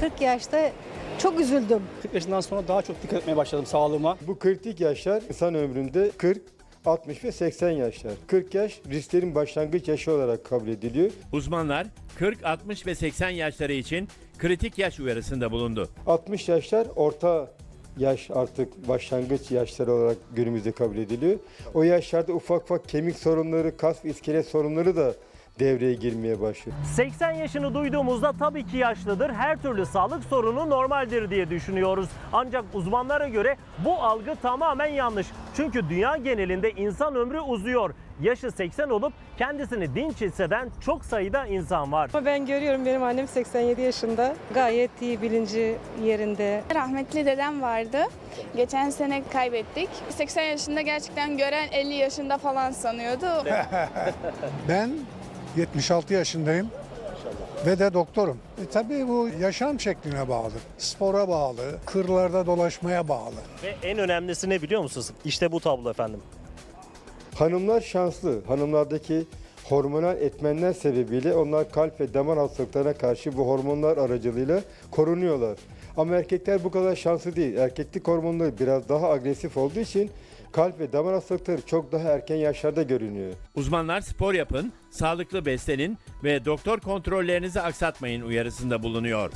40 yaşta çok üzüldüm. 40 yaşından sonra daha çok dikkat etmeye başladım sağlığıma. Bu kritik yaşlar insan ömründe 40, 60 ve 80 yaşlar. 40 yaş risklerin başlangıç yaşı olarak kabul ediliyor. Uzmanlar 40, 60 ve 80 yaşları için kritik yaş uyarısında bulundu. 60 yaşlar orta yaş artık başlangıç yaşları olarak günümüzde kabul ediliyor. O yaşlarda ufak ufak kemik sorunları, kas ve iskelet sorunları da devreye girmeye başlıyor. 80 yaşını duyduğumuzda tabii ki yaşlıdır. Her türlü sağlık sorunu normaldir diye düşünüyoruz. Ancak uzmanlara göre bu algı tamamen yanlış. Çünkü dünya genelinde insan ömrü uzuyor. Yaşı 80 olup kendisini dinç hisseden çok sayıda insan var. Ama ben görüyorum benim annem 87 yaşında. Gayet iyi bilinci yerinde. Rahmetli dedem vardı. Geçen sene kaybettik. 80 yaşında gerçekten gören 50 yaşında falan sanıyordu. Ben 76 yaşındayım ve de doktorum. E tabii bu yaşam şekline bağlı, spora bağlı, kırlarda dolaşmaya bağlı. Ve en önemlisi ne biliyor musunuz? İşte bu tablo efendim. Hanımlar şanslı. Hanımlardaki hormonal etmenler sebebiyle onlar kalp ve damar hastalıklarına karşı bu hormonlar aracılığıyla korunuyorlar. Ama erkekler bu kadar şanslı değil. Erkeklik hormonları biraz daha agresif olduğu için kalp ve damar hastalıkları çok daha erken yaşlarda görünüyor. Uzmanlar spor yapın, sağlıklı beslenin ve doktor kontrollerinizi aksatmayın uyarısında bulunuyor.